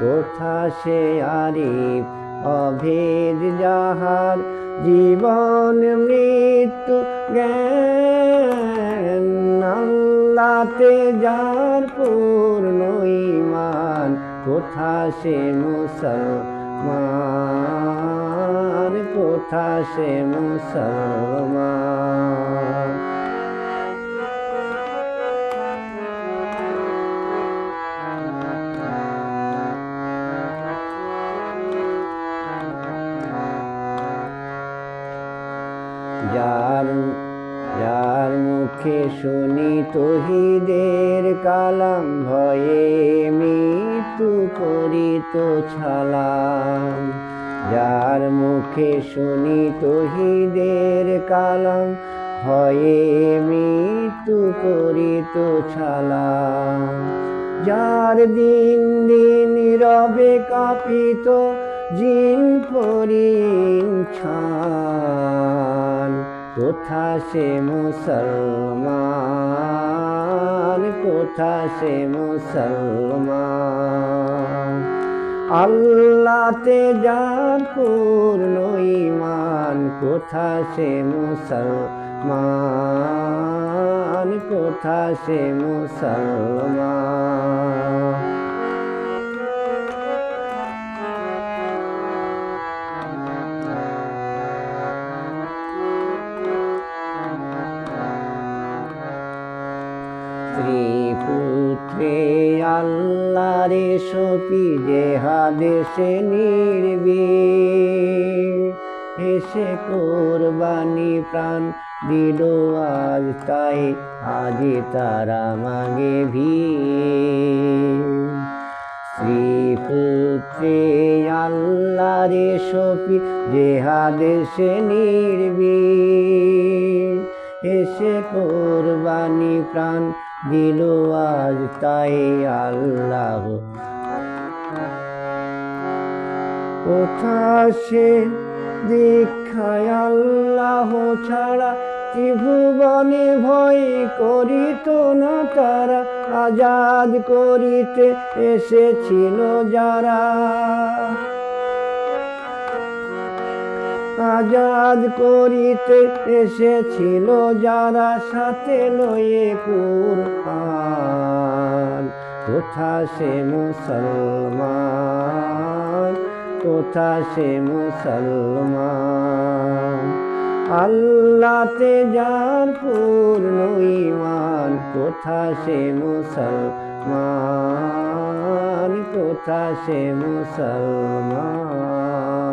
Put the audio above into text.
কোথা সে আরিফ অভেদ যাহার জীবন, মৃত্যু, জ্ঞান যার পূর্ণ ইমান কোথা সে মুসলমান, কোথা সে মুসলমান? যার যার মুখে শুনি তহিদের কালাম, ভয়ে মৃত্যু করিত ছালাম। যার মুখে শুনি তহিদের কালাম, ভয়ে মৃত্যু করিত ছালাম। যার দিন দিন রবে কাঁপিত, জিন পরিন ছান কোথা সে মুসলমান? কোথা সে মুসলমান? আল্লাতে যার পূর্ণ ইমান কোথা সে মুসলমান? কোথা সে মুসলমান? স্ত্রী পুত্রে আল্লাহরে সপি জেহাদেশে নির্বি এসে কোরবানি প্রাণ দিল, আজ তাই, আজি তারা মাগে ভি শ্রী পুত্রে আল্লাহরে সপি জেহাদেশে নির্বি এসে কোরবানি প্রাণ দিল আজ তাই আল্লাহ। কোথা সে দীক্ষায় আল্লাহ ছাড়া ত্রিভুবনে ভয় করিত না তারা, আজাদ করিতে এসেছিল যারা। আজাদ করিতে এসেছিল যারা সাথে লয়ে কুরআন। কোথা সে মুসলমান? কোথা সে মুসলমান? আল্লাতে যার পূর্ণ ইমান কোথা সে মুসলমান? কোথা সে মুসলমান?